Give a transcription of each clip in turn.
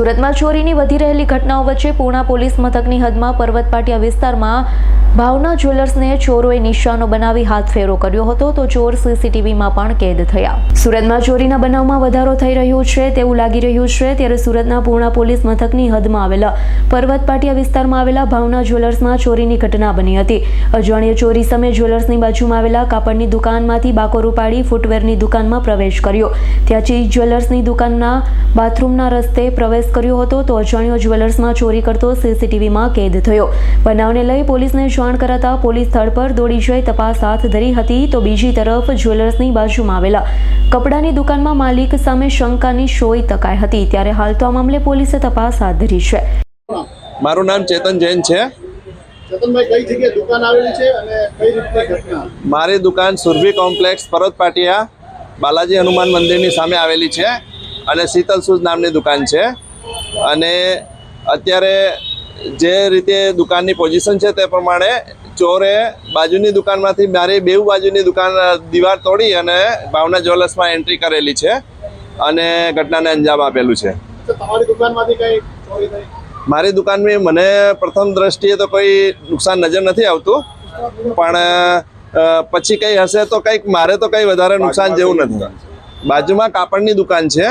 સુરતમાં ચોરીની વધી રહેલી ઘટનાઓ વચ્ચે પૂર્ણા પોલીસ મથકની હદમાં પર્વતપાટિયા વિસ્તારમાં ભાવના જ્વેલર્સને ચોરોએ નિશાનો બનાવી હાથફેરો કર્યો હતો તો ચોર સીસીટીવીમાં પણ કેદ થયા. સુરતમાં ચોરીના બનાવમાં વધારો થઈ રહ્યો છે તેવું લાગી રહ્યું છે ત્યારે સુરતના પૂર્ણા પોલીસ મથકની હદમાં આવેલા પર્વતપાટિયા વિસ્તારમાં આવેલા ભાવના જ્વેલર્સમાં ચોરીની ઘટના બની હતી. અજાણ્ય ચોરી સમયે જ્વેલર્સની બાજુમાં આવેલા કાપડની દુકાનમાંથી બાકોર ઉપાડી ફૂટવેરની દુકાનમાં પ્રવેશ કર્યો. ત્યાંથી જ્વેલર્સની દુકાનના બાથરૂમના રસ્તે પ્રવેશ કર્યો હતો તો અજાણ્યો જ્વેલર્સમાં ચોરી કરતો સીસીટીવીમાં કેદ થયો. બનાવને લઈ પોલીસને જાણ કરાતા પોલીસ સ્થળ પર દોડી જઈ તપાસ હાથ ધરી હતી તો બીજી તરફ જ્વેલર્સની બાજુમાં આવેલા કપડાની દુકાનમાં માલિક સામે શંકાની શોઈ તકાઈ હતી. ત્યારે હાલ તો આ મામલે પોલીસે તપાસ હાથ ધરી છે. મારું નામ ચેતન જૈન છે. ચેતનભાઈ કઈ જગ્યાએ દુકાન આવેલી છે અને કઈ રીતની ઘટના? મારી દુકાન સુરભી કોમ્પ્લેક્સ પરત પાટિયા બાલાજી હનુમાન મંદિરની સામે આવેલી છે અને શીતલ શૂઝ નામની દુકાન છે. અને અત્યારે જે રીતે દુકાનની પોઝિશન છે તે પ્રમાણે ચોરે બાજુની દુકાનમાંથી મારી બેઉ બાજુની દુકાન દીવાર તોડી અને ભાવના જ્વેલર્સમાં એન્ટ્રી કરેલી છે અને ઘટનાને અંજામ આપેલું છે. મારી દુકાનમાં મને પ્રથમ દ્રષ્ટિએ તો કોઈ નુકસાન નજર નથી આવતું પણ પછી કંઈ હશે તો કંઈક મારે તો કંઈ વધારે નુકસાન જેવું નથી. બાજુમાં કાપડની દુકાન છે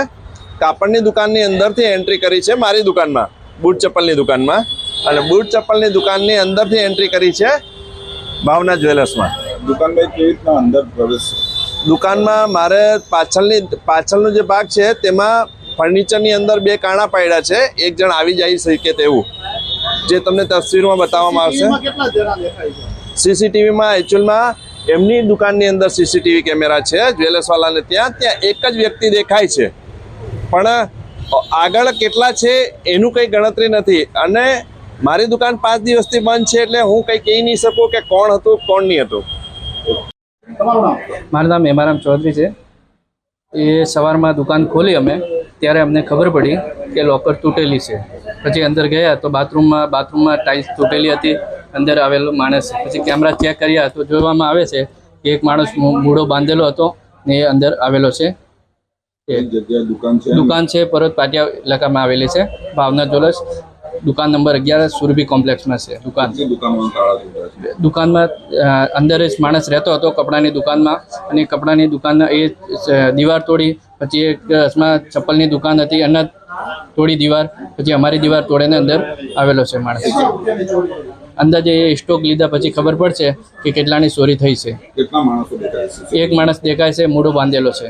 કાપડની દુકાનની અંદરથી એન્ટ્રી કરી છે મારી દુકાનમાં બૂટ ચપ્પલની દુકાનમાં. અને બૂટ ચપ્પલની દુકાનની અંદરથી એન્ટ્રી કરી છે ભાવના જ્વેલર્સમાં. દુકાનભાઈ કેવી રીતના અંદર પ્રવેશ દુકાનમાં મારે પાછળની પાછળનો જે ભાગ છે તેમાં ફર્નિચરની અંદર બે કાણા પાડ્યા છે એક જણ આવી જાય શકે તેવું. જે તમને તસવીરમાં બતાવવામાં આવશે. સીસીટીવીમાં એકચ્યુઅલમાં એમની દુકાનની અંદર સીસીટીવી કેમેરા છે જ્વેલર્સવાલાને ત્યાં ત્યાં એક જ વ્યક્તિ દેખાય છે. પણ આગળ કેટલા છે એનું કંઈ ગણતરી નથી. અને મારી દુકાન પાંચ દિવસથી બંધ છે એટલે હું કંઈ કહી નહીં શકું કે કોણ હતું કોણ નહીં હતું. તમારું નામ? મારું નામ હેમારામ ચૌધરી છે. એ સવારમાં દુકાન ખોલી અમે ત્યારે અમને ખબર પડી કે લોકર તૂટેલી છે. પછી અંદર ગયા તો બાથરૂમમાં બાથરૂમમાં ટાઇલ્સ તૂટેલી હતી અંદર આવેલો માણસ. પછી કેમેરા ચેક કર્યા તો જોવામાં આવે છે કે એક માણસ મૂળો બાંધેલો હતો ને એ અંદર આવેલો છે. દુકાન છે પરત પાટિયા ઇલાકામાં આવેલી છે ભાવના જ્વેલર્સ. દુકાન નંબર અગિયાર સુરભી કોમ્પ્લેક્સમાં છે દુકાન. દુકાનમાં અંદર જ માણસ રહેતો હતો કપડાની દુકાનમાં અને કપડાની દુકાનના એ દીવાર તોડી પછી એક અસમાં ચપ્પલની દુકાન હતી અને તોડી દીવાર પછી અમારી દીવાર તોડીને અંદર આવેલો છે માણસ. અંદાજે એ સ્ટોક લીધા પછી ખબર પડશે કે કેટલાની ચોરી થઈ છે. એક માણસ દેખાય છે મૂળો બાંધેલો છે.